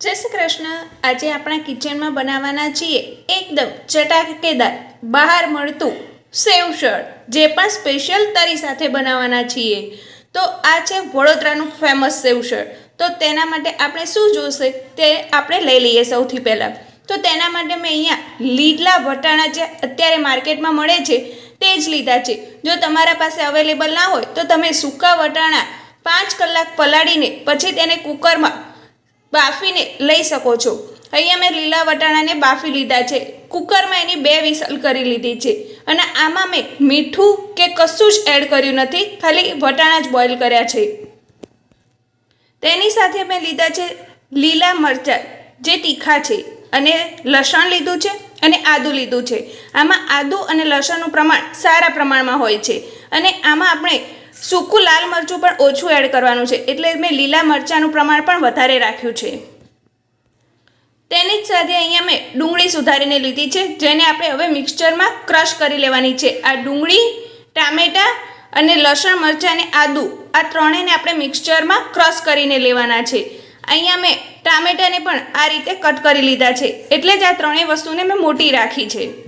જય શ્રી કૃષ્ણ. આજે આપણા કિચનમાં બનાવવાના છીએ એકદમ ચટાકેદાર બહાર મળતું સેવસળ જે પણ સ્પેશિયલ તરી સાથે બનાવવાના છીએ. તો આ છે વડોદરાનું ફેમસ સેવસળ તો તેના માટે આપણે શું જોશે તે આપણે લઈ લઈએ સૌથી પહેલાં. તો તેના માટે મેં અહીંયા લીલા વટાણા જે અત્યારે માર્કેટમાં મળે છે તે જ લીધા છે. જો તમારા પાસે અવેલેબલ ના હોય તો તમે સૂકા વટાણા પાંચ કલાક પલાળીને પછી તેને કુકરમાં બાફીને લઈ શકો છો. અહીંયા મેં લીલા વટાણાને બાફી લીધા છે. કુકરમાં એની બે વિસલ કરી લીધી છે. અને આમાં મેં મીઠું કે કશું જ એડ કર્યું નથી. ખાલી વટાણા જ બોઇલ કર્યા છે. તેની સાથે મેં લીધા છે લીલા મરચાં, જે તીખા છે. અને લસણ લીધું છે અને આદું લીધું છે. આમાં આદું અને લસણનું પ્રમાણ સારા પ્રમાણમાં હોય છે. અને આમાં આપણે સૂકું લાલ મરચું પણ ઓછું એડ કરવાનું છે. એટલે મેં લીલા મરચાંનું પ્રમાણ પણ વધારે રાખ્યું છે. તેની જ સાથે અહીંયા મેં ડુંગળી સુધારીને લીધી છે, જેને આપણે હવે મિક્સચરમાં ક્રશ કરી લેવાની છે. આ ડુંગળી, ટામેટાં અને લસણ મરચાં અને આદું, આ ત્રણેયને આપણે મિક્સચરમાં ક્રશ કરીને લેવાના છે. અહીંયા મેં ટામેટાને પણ આ રીતે કટ કરી લીધા છે. એટલે જ આ ત્રણેય વસ્તુને મેં મોટી રાખી છે.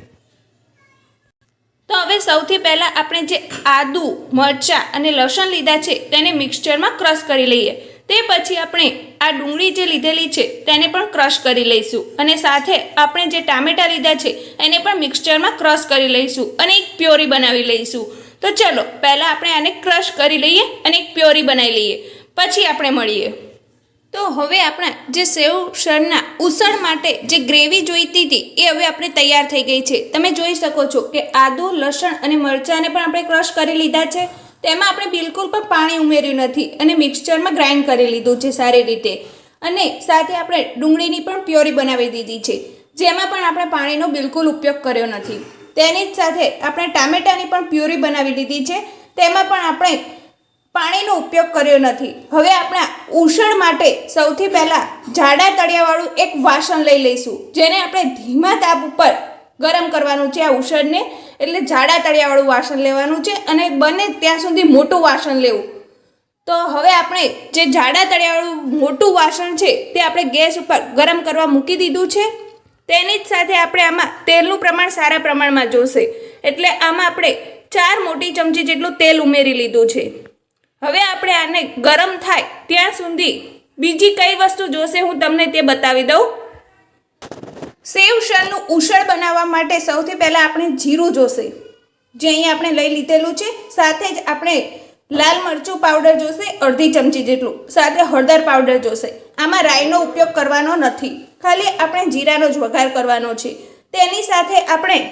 તો હવે સૌથી પહેલાં આપણે જે આદુ, મરચાં અને લસણ લીધા છે, તેને મિક્સચરમાં ક્રશ કરી લઈએ. તે પછી આપણે આ ડુંગળી જે લીધેલી છે, તેને પણ ક્રશ કરી લઈશું. અને સાથે આપણે જે ટામેટાં લીધા છે, એને પણ મિક્સચરમાં ક્રશ કરી લઈશું અને એક પ્યોરી બનાવી લઈશું. તો ચલો, પહેલાં આપણે આને ક્રશ કરી લઈએ અને એક પ્યોરી બનાવી લઈએ. પછી આપણે મળીએ. તો હવે આપણા જે સેવ શરના ઉસળ માટે જે ગ્રેવી જોઈતી હતી એ હવે આપણે તૈયાર થઈ ગઈ છે. તમે જોઈ શકો છો કે આદુ, લસણ અને મરચાંને પણ આપણે ક્રશ કરી લીધા છે. તેમાં આપણે બિલકુલ પણ પાણી ઉમેર્યું નથી અને મિક્સચરમાં ગ્રાઇન્ડ કરી લીધું છે સારી રીતે. અને સાથે આપણે ડુંગળીની પણ પ્યોરી બનાવી દીધી છે, જેમાં પણ આપણે પાણીનો બિલકુલ ઉપયોગ કર્યો નથી. તેની જ સાથે આપણે ટામેટાની પણ પ્યોરી બનાવી દીધી છે. તેમાં પણ આપણે પાણીનો ઉપયોગ કર્યો નથી. હવે આપણા ઉષણ માટે સૌથી પહેલાં જાડા તળિયાવાળું એક વાસણ લઈ લઈશું, જેને આપણે ધીમા તાપ ઉપર ગરમ કરવાનું છે આ ઉષણને. એટલે જાડા તળિયાવાળું વાસણ લેવાનું છે અને બને ત્યાં સુધી મોટું વાસણ લેવું. તો હવે આપણે જે જાડા તળિયાવાળું મોટું વાસણ છે તે આપણે ગેસ ઉપર ગરમ કરવા મૂકી દીધું છે. તેની જ સાથે આપણે આમાં તેલનું પ્રમાણ સારા પ્રમાણમાં જોશે. એટલે આમાં આપણે ચાર મોટી ચમચી જેટલું તેલ ઉમેરી લીધું છે. હવે આપણે આને ગરમ થાય ત્યાં સુધી બીજી કઈ વસ્તુ જોશે હું તમને તે બતાવી દઉં. સેવ શરનું ઉસળ બનાવવા માટે સૌથી પહેલાં આપણે જીરું જોશે. જે અહીંયા આપણે લઈ લીધેલું છે. સાથે જ આપણે લાલ મરચું પાવડર જોશે, અડધી ચમચી જેટલું. સાથે હળદર પાવડર જોશે. આમાં રાઈનો ઉપયોગ કરવાનો નથી. ખાલી આપણે જીરાનો જ વઘાર કરવાનો છે. તેની સાથે આપણે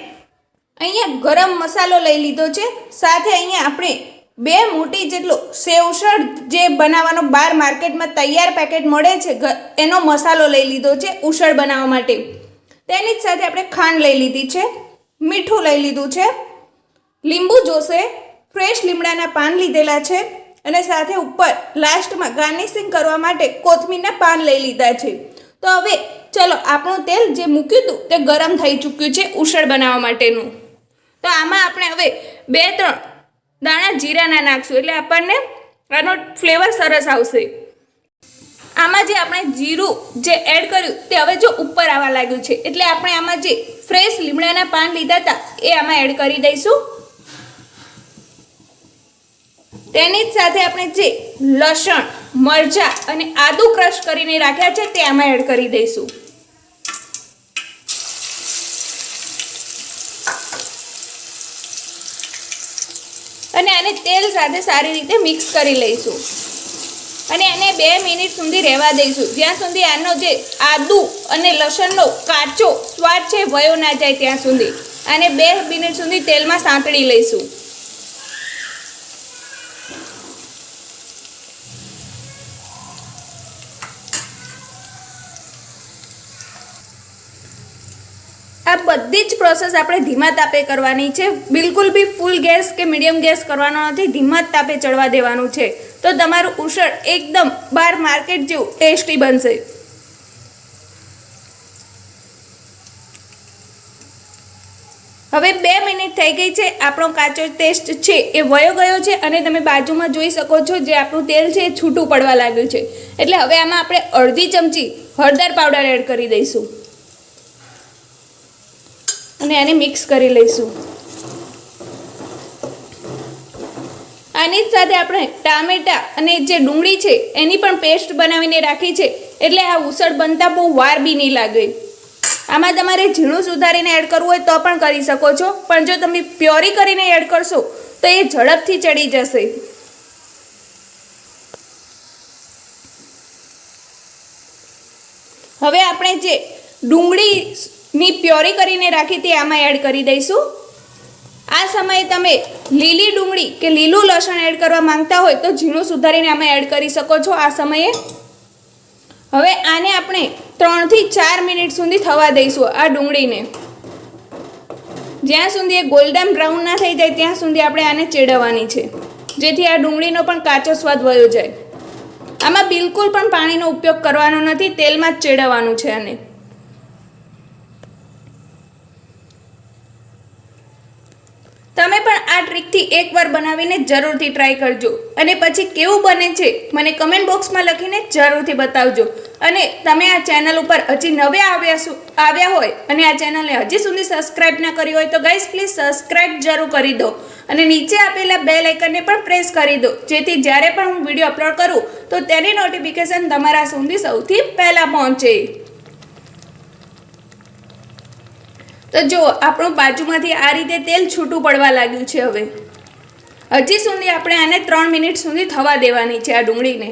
અહીંયા ગરમ મસાલો લઈ લીધો છે. સાથે અહીંયા આપણે બે મોટી જેટલું સેવસળ જે બનાવવાનો બાર માર્કેટમાં તૈયાર પેકેટ મળે છે એનો મસાલો લઈ લીધો છે ઉસળ બનાવવા માટે. તેની જ સાથે આપણે ખાંડ લઈ લીધી છે, મીઠું લઈ લીધું છે, લીંબુ જોશે, ફ્રેશ લીમડાના પાન લીધેલા છે અને સાથે ઉપર લાસ્ટમાં ગાર્નિશિંગ કરવા માટે કોથમીરના પાન લઈ લીધા છે. તો હવે ચલો આપણું તેલ જે મૂક્યું હતું તે ગરમ થઈ ચૂક્યું છે ઉસળ બનાવવા માટેનું. તો આમાં આપણે હવે બે, ત્રણ દાણા જીરાના નાખશું. એટલે આપણને આનો ફ્લેવર સરસ આવશે. આમાં જે આપણે જીરું જે એડ કર્યું તે હવે જો ઉપર આવવા લાગ્યું છે. એટલે આપણે આમાં જે ફ્રેશ લીમડાના પાન લીધા હતા, એ આમાં એડ કરી દઈશું. તેની જ સાથે આપણે જે લસણ, મરચાં અને આદુ ક્રશ કરીને રાખ્યા છે, તે આમાં એડ કરી દઈશું અને આને તેલ સાથે સારી રીતે મિક્સ કરી લઈશું. અને એને બે મિનિટ સુધી રહેવા દઈશું. જ્યાં સુધી આનો જે આદુ અને લસણનો કાચો સ્વાદ છે, વયો ના જાય ત્યાં સુધી. આને બે મિનિટ સુધી તેલમાં સાંતળી લઈશું આ બધી જ પ્રોસેસ આપણે ધીમા તાપે કરવાની છે. બિલકુલ બી ફૂલ ગેસ કે મીડિયમ ગેસ કરવાનો નથી, ધીમા તાપે ચડવા દેવાનું છે. તો તમારું ઉસળ એકદમ બાર માર્કેટ જેવું ટેસ્ટી બનશે. હવે બે મિનિટ થઈ ગઈ છે. આપણો કાચો ટેસ્ટ છે એ વયો ગયો છે અને તમે બાજુમાં જોઈ શકો છો જે આપણું તેલ છે એ છૂટું પડવા લાગ્યું છે. એટલે હવે આમાં આપણે અડધી ચમચી હળદર પાવડર એડ કરી દઈશું. અને એને મિક્સ કરી લઈશું. આની જ સાથે આપણે ટામેટા અને જે ડુંગળી છે, એની પણ પેસ્ટ બનાવીને રાખી છે, એટલે આ ઉસળ બનતા બહુ વાર બી નહીં લાગે. આમાં તમારે ઝીણું સુધારીને એડ કરવું હોય તો પણ કરી શકો છો, પણ જો તમે પ્યોરી કરીને એડ કરશો, તો એ ઝડપથી ચડી જશે. હવે આપણે જે ડુંગળીની પ્યોરી કરીને રાખી તે આમાં એડ કરી દઈશું. આ સમયે તમે લીલી ડુંગળી કે લીલું લસણ એડ કરવા માંગતા હોય તો ઝીણું સુધારીને આમાં એડ કરી શકો છો આ સમયે. હવે આને આપણે ત્રણથી ચાર મિનિટ સુધી થવા દઈશું આ ડુંગળીને. જ્યાં સુધી એ ગોલ્ડન બ્રાઉન ના થઈ જાય ત્યાં સુધી આપણે આને ચેડવવાની છે. જેથી આ ડુંગળીનો પણ કાચો સ્વાદ વયો જાય. આમાં બિલકુલ પણ પાણીનો ઉપયોગ કરવાનો નથી, તેલમાં જ ચેડવવાનું છે આને. તમે પણ આ ટ્રીકથી એકવાર બનાવીને જરૂરથી ટ્રાય કરજો. અને પછી કેવું બને છે, મને કમેન્ટ બોક્સમાં લખીને જરૂરથી બતાવજો. અને તમે આ ચેનલ ઉપર હજી નવે આવ્યા શું આવ્યા હોય અને આ ચેનલને હજી સુધી સબસ્ક્રાઇબ ના કરી હોય તો ગાઈઝ પ્લીઝ સબસ્ક્રાઇબ જરૂર કરી દો. અને નીચે આપેલા બે લાઇકનને પણ પ્રેસ કરી દો. જેથી જ્યારે પણ હું વીડિયો અપલોડ કરું, તો તેની નોટિફિકેશન તમારા સુધી સૌથી પહેલાં પહોંચે. તો જો, આપણું બાજુમાંથી આ રીતે તેલ છૂટું પડવા લાગ્યું છે હવે. હજી સુધી આપણે આને ત્રણ મિનિટ સુધી થવા દેવાની છે આ ડુંગળીને.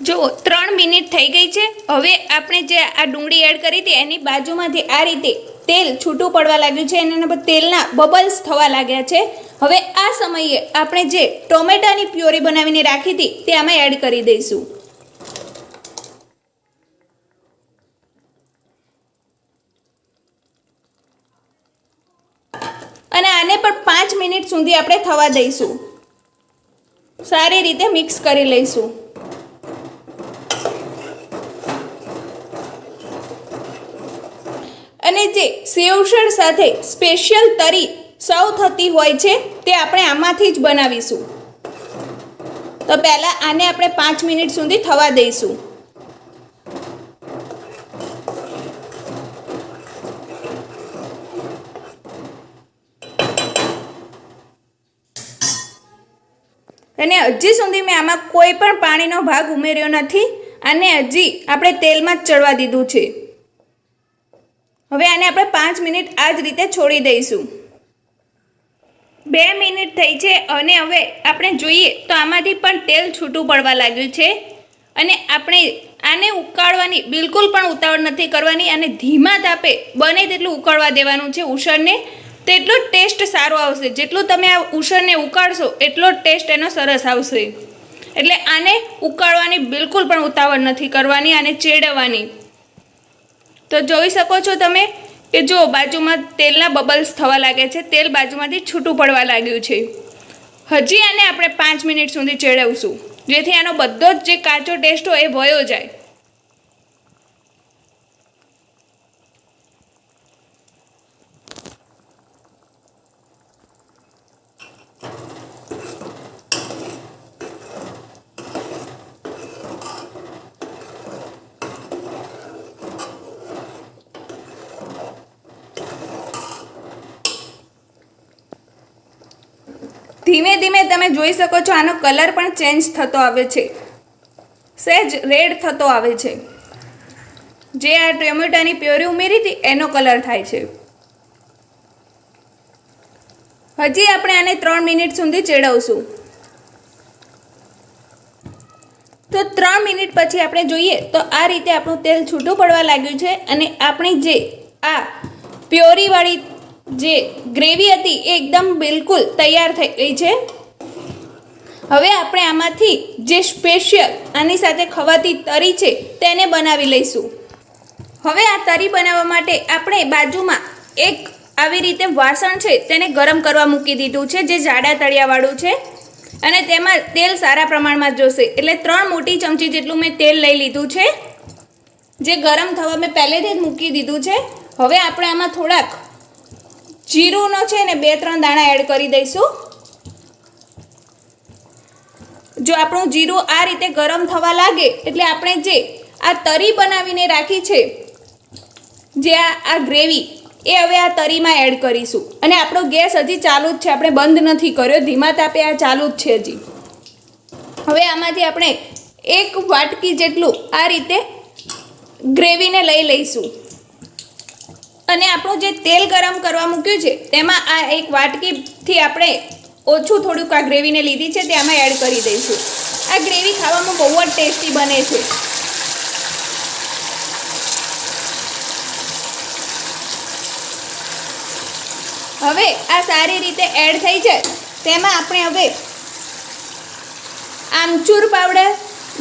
જો, ત્રણ મિનિટ થઈ ગઈ છે. હવે આપણે જે આ ડુંગળી એડ કરી હતી, એની બાજુમાંથી આ રીતે તેલ છૂટું પડવા લાગ્યું છે. અને એના પર તેલના બબલ્સ થવા લાગ્યા છે. હવે આ સમયે આપણે જે ટોમેટાની પ્યોરી બનાવીને રાખી હતી, તે આમાં એડ કરી દઈશું અને આને પણ પાંચ સુધી આપણે થવા દઈશું. સારી રીતે મિક્સ કરી લઈશું. અને જે સેવસળ સાથે સ્પેશિયલ તરી સર્વ થતી હોય છે, તે આપણે આમાંથી જ બનાવીશું. તો પહેલાં આને આપણે પાંચ મિનિટ સુધી થવા દઈશું. હજી સુધી મેં આમાં કોઈ પણ પાણીનો ભાગ ઉમેર્યો નથી અને હજી આપણે તેલમાં જ ચડવા દીધું છે. હવે આને આપણે પાંચ મિનિટ આ જ રીતે છોડી દઈશું. બે મિનિટ થઈ છે અને હવે આપણે જોઈએ તો આમાંથી પણ તેલ છૂટું પડવા લાગ્યું છે અને આપણે આને ઉકાળવાની બિલકુલ પણ ઉતાવળ નથી કરવાની અને ધીમા તાપે બને તેટલું ઉકાળવા દેવાનું છે ઉસળને તેટલો ટેસ્ટ સારો આવશે. જેટલું તમે આ ઉસળને ઉકાળશો, એટલો ટેસ્ટ એનો સરસ આવશે. એટલે આને ઉકાળવાની બિલકુલ પણ ઉતાવળ નથી કરવાની આને ચેડવવાની. તો જોઈ શકો છો તમે કે જો બાજુમાં તેલના બબલ્સ થવા લાગે છે, તેલ બાજુમાંથી છૂટું પડવા લાગ્યું છે. હજી આને આપણે પાંચ મિનિટ સુધી ચેડવશું. જેથી આનો બધો જ જે કાચો ટેસ્ટ હોય એ વયો જાય. ધીમે ધીમે તમે જોઈ શકો છો આનો કલર પણ ચેન્જ થતો આવે છે. સહેજ રેડ થતો આવે છે. જે આ ટોમેટાની પ્યોરી ઉમેરી હતી, એનો કલર થાય છે. હજી આપણે આને ત્રણ મિનિટ સુધી ચેડવશું. તો ત્રણ મિનિટ પછી આપણે જોઈએ, તો આ રીતે આપણું તેલ છૂટું પડવા લાગ્યું છે અને આપણી જે આ પ્યોરીવાળી જે ગ્રેવી હતી એ એકદમ બિલકુલ તૈયાર થઈ ગઈ છે. હવે આપણે આમાંથી જે સ્પેશિયલ આની સાથે ખવાતી તરી છે તેને બનાવી લઈશું. હવે આ તરી બનાવવા માટે આપણે બાજુમાં એક આવી રીતે વાસણ છે તેને ગરમ કરવા મૂકી દીધું છે, જે જાડા તળિયાવાળું છે. અને તેમાં તેલ સારા પ્રમાણમાં જોશે. એટલે ત્રણ મોટી ચમચી જેટલું મેં તેલ લઈ લીધું છે. જે ગરમ થવા મેં પહેલેથી જ મૂકી દીધું છે. હવે આપણે આમાં થોડાક જીરુંનો છે ને બે, ત્રણ દાણા એડ કરી દઈશું. જો આપણું જીરું આ રીતે ગરમ થવા લાગે, એટલે આપણે જે આ તરી બનાવીને રાખી છે, જે આ ગ્રેવી, એ હવે આ તરીમાં એડ કરીશું. અને આપણો ગેસ હજી ચાલુ જ છે, આપણે બંધ નથી કર્યો, ધીમા તાપે આ ચાલુ જ છે હજી. હવે આમાંથી આપણે એક વાટકી જેટલું આ રીતે ગ્રેવીને લઈ લઈશું. અને આપણું જે તેલ ગરમ કરવા મૂક્યું છે, તેમાં આ એક વાટકીથી આપણે ઓછું થોડુંક આ ગ્રેવીને લીધી છે, તે આમાં એડ કરી દઈશું. આ ગ્રેવી ખાવામાં બહુ જ ટેસ્ટી બને છે. હવે આ સારી રીતે એડ થઈ જાય, તેમાં આપણે હવે આમચૂર પાવડર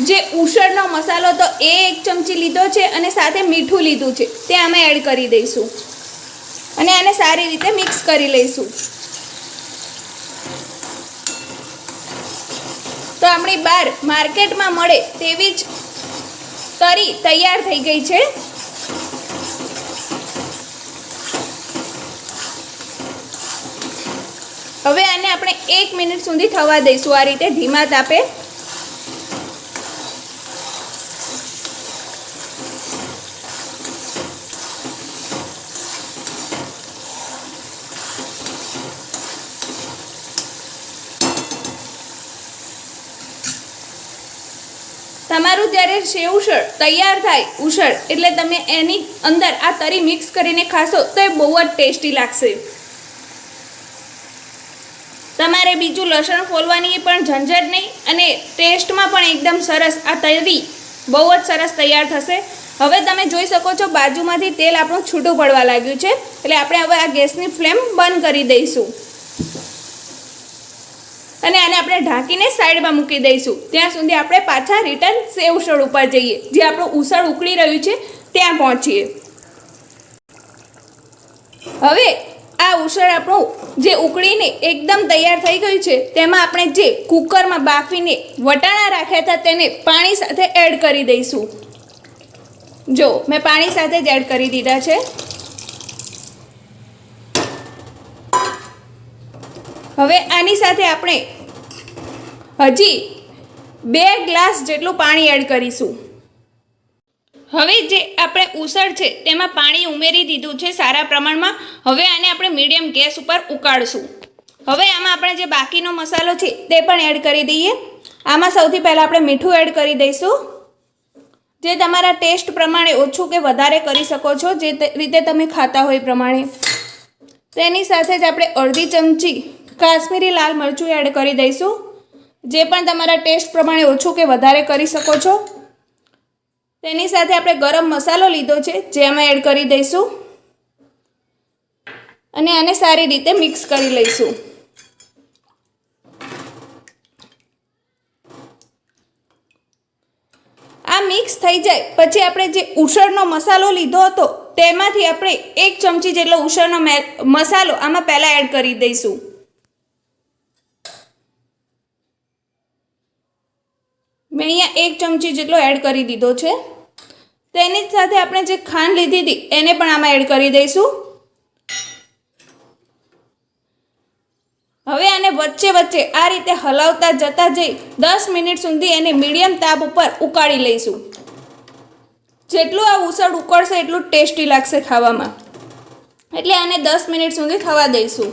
જે ઉસળનો મસાલો તો એ એક ચમચી લીધો છે અને સાથે મીઠું લીધું છે. તે અમે એડ કરી દઈશું. અને આને સારી રીતે મિક્સ કરી લઈશું. તો આપણી બાર માર્કેટમાં મળે તેવી જ તરી તૈયાર થઈ ગઈ છે. હવે આને આપણે એક મિનિટ સુધી થવા દઈશું. આ રીતે ધીમા તાપે તમારું જ્યારે સેવ ઉસળ તૈયાર થાય ઉસળ એટલે તમે એની અંદર આ તરી મિક્સ કરીને ખાશો, તો એ બહુ જ ટેસ્ટી લાગશે. તમારે બીજું લસણ ફોલવાની પણ ઝંઝટ નહીં, અને ટેસ્ટમાં પણ એકદમ સરસ આ તરી બહુ જ સરસ તૈયાર થશે. હવે તમે જોઈ શકો છો બાજુમાંથી તેલ આપણું છૂટું પડવા લાગ્યું છે, એટલે આપણે હવે આ ગેસની ફ્લેમ બંધ કરી દઈશું. અને આને આપણે ઢાંકીને સાઈડમાં મૂકી દઈશું. ત્યાં સુધી આપણે પાછા રિટર્ન સેવ ઉસળ ઉપર જઈએ. જે આપણું ઉસળ ઉકળી રહ્યું છે, ત્યાં પહોંચીએ. હવે આ ઉસળ આપણું જે ઉકળીને એકદમ તૈયાર થઈ ગયું છે, તેમાં આપણે જે કુકરમાં બાફીને વટાણા રાખ્યા હતા, તેને પાણી સાથે એડ કરી દઈશું. જો, મેં પાણી સાથે જ એડ કરી દીધા છે. હવે આની સાથે આપણે હજી બે ગ્લાસ જેટલું પાણી એડ કરીશું. હવે જે આપણે ઉસળ છે તેમાં પાણી ઉમેરી દીધું છે સારા પ્રમાણમાં. હવે આને આપણે મીડિયમ ગેસ ઉપર ઉકાળશું. હવે આમાં આપણે જે બાકીનો મસાલો છે તે પણ એડ કરી દઈએ. આમાં સૌથી પહેલાં આપણે મીઠું એડ કરી દઈશું. જે તમારા ટેસ્ટ પ્રમાણે ઓછું કે વધારે કરી શકો છો, જે રીતે તમે ખાતા હોય પ્રમાણે. તેની સાથે જ આપણે અડધી ચમચી કાશ્મીરી લાલ મરચું એડ કરી દઈશું. જે પણ તમારા ટેસ્ટ પ્રમાણે ઓછું કે વધારે કરી શકો છો. તેની સાથે આપણે ગરમ મસાલો લીધો છે, જે અમે એડ કરી દઈશું. અને આને સારી રીતે મિક્સ કરી લઈશું. આ મિક્સ થઈ જાય. પછી આપણે જે ઉસળનો મસાલો લીધો હતો, તેમાંથી આપણે એક ચમચી જેટલો ઉસળનો મસાલો આમાં પહેલાં એડ કરી દઈશું મેં અહીંયા એક ચમચી જેટલો એડ કરી દીધો છે. તેની સાથે આપણે જે ખાંડ લીધી હતી, એને પણ આમાં એડ કરી દઈશું. હવે આને વચ્ચે વચ્ચે આ રીતે હલાવતા જતા જઈ દસ મિનિટ સુધી એને મીડિયમ તાપ ઉપર ઉકાળી લઈશું. જેટલું આ ઉસળ ઉકળશે એટલું ટેસ્ટી લાગશે ખાવામાં. એટલે આને દસ મિનિટ સુધી થવા દઈશું.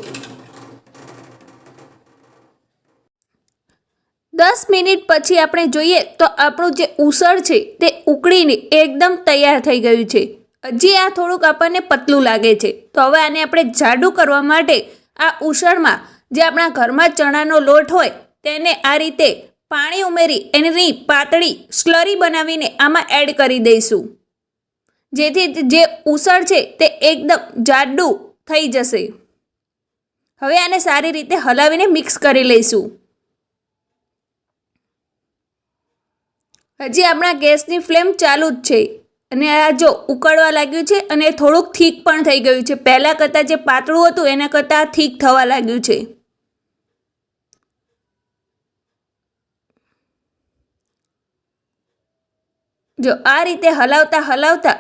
દસ મિનિટ પછી આપણે જોઈએ તો આપણું જે ઉસળ છે તે ઉકળીને એકદમ તૈયાર થઈ ગયું છે. હજી આ થોડુંક આપણને પતલું લાગે છે. તો હવે આને આપણે જાડું કરવા માટે આ ઉસળમાં જે આપણા ઘરમાં ચણાનો લોટ હોય તેને આ રીતે પાણી ઉમેરી એની પાતળી સ્લરી બનાવીને આમાં એડ કરી દઈશું. જેથી જે ઉસળ છે તે એકદમ જાડું થઈ જશે. હવે આને સારી રીતે હલાવીને મિક્સ કરી લઈશું. હજી આપણા ગેસની ફ્લેમ ચાલુ જ છે. અને આ જો ઉકળવા લાગ્યું છે અને થોડુંક થીક પણ થઈ ગયું છે. પહેલાં કરતાં જે પાતળું હતું, એના કરતાં થીક થવા લાગ્યું છે. જો આ રીતે હલાવતા હલાવતા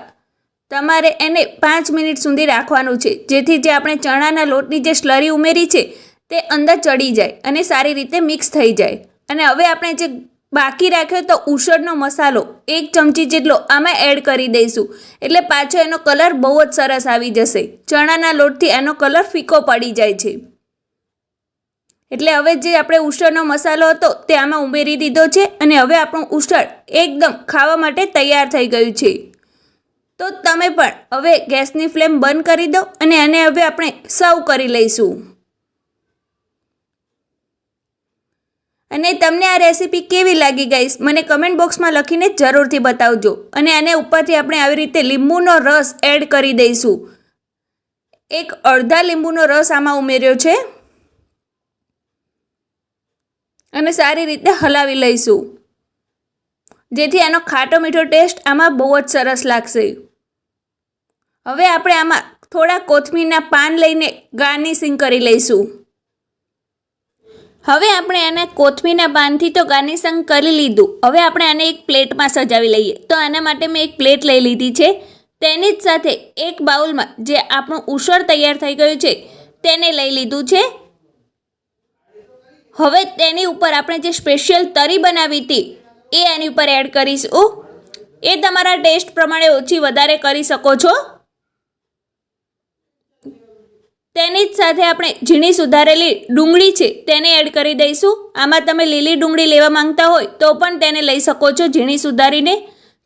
તમારે એને પાંચ મિનિટ સુધી રાખવાનું છે. જેથી જે આપણે ચણાના લોટની જે સ્લરી ઉમેરી છે, તે અંદર ચડી જાય અને સારી રીતે મિક્સ થઈ જાય. અને હવે આપણે જે બાકી રાખ્યો તો ઉસળનો મસાલો એક ચમચી જેટલો આમાં એડ કરી દઈશું. એટલે પાછો એનો કલર બહુ જ સરસ આવી જશે. ચણાના લોટથી એનો કલર ફીકો પડી જાય છે. એટલે હવે જે આપણે ઉસળનો મસાલો હતો તે આમાં ઉમેરી દીધો છે અને હવે આપણું ઉસળ એકદમ ખાવા માટે તૈયાર થઈ ગયું છે. તો તમે પણ હવે ગેસની ફ્લેમ બંધ કરી દો અને એને હવે આપણે સર્વ કરી લઈશું. અને તમને આ રેસીપી કેવી લાગી ગાઈસ મને કમેન્ટ બોક્સમાં લખીને જરૂરથી બતાવજો. અને આને ઉપરથી આપણે આવી રીતે લીંબુનો રસ એડ કરી દઈશું. એક અડધા લીંબુનો રસ આમાં ઉમેર્યો છે. અને સારી રીતે હલાવી લઈશું. જેથી આનો ખાટો મીઠો ટેસ્ટ આમાં બહુ જ સરસ લાગશે. હવે આપણે આમાં થોડા કોથમીરના પાન લઈને ગાર્નિશિંગ કરી લઈશું. હવે આપણે આને કોથમીના પાનથી તો ગાર્નિશિંગ કરી લીધું. હવે આપણે આને એક પ્લેટમાં સજાવી લઈએ. તો આના માટે મેં એક પ્લેટ લઈ લીધી છે. તેની જ સાથે એક બાઉલમાં જે આપણું ઉસળ તૈયાર થઈ ગયું છે, તેને લઈ લીધું છે. હવે તેની ઉપર આપણે જે સ્પેશિયલ તરી બનાવી હતી, એ એની ઉપર એડ કરીશું. એ તમારા ટેસ્ટ પ્રમાણે ઓછી વધારે કરી શકો છો. તેની જ સાથે આપણે ઝીણી સુધારેલી ડુંગળી છે, તેને એડ કરી દઈશું. આમાં તમે લીલી ડુંગળી લેવા માંગતા હોય તો પણ તેને લઈ શકો છો ઝીણી સુધારીને.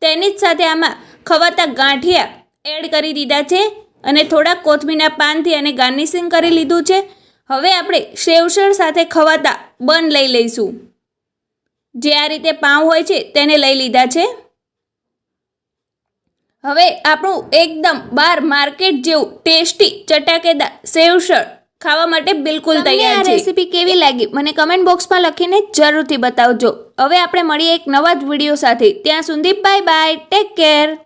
તેની જ સાથે આમાં ખવાતા ગાંઠિયા એડ કરી દીધા છે અને થોડા કોથમીના પાનથી એને ગાર્નિશિંગ કરી લીધું છે. હવે આપણે સેવસળ સાથે ખવાતા બન લઈ લઈશું. જે આ રીતે પાઉં હોય છે, તેને લઈ લીધા છે. હવે આપણું એકદમ બાર માર્કેટ જેવું ટેસ્ટી ચટાકેદાર સેવસળ ખાવા માટે બિલકુલ તૈયાર છે. રેસીપી કેવી લાગી? મને કમેન્ટ બોક્સમાં લખીને જરૂરથી બતાવજો. હવે આપણે મળીએ એક નવા જ વીડિયો સાથે. ત્યાં સુધી બાય બાય ટેક કેર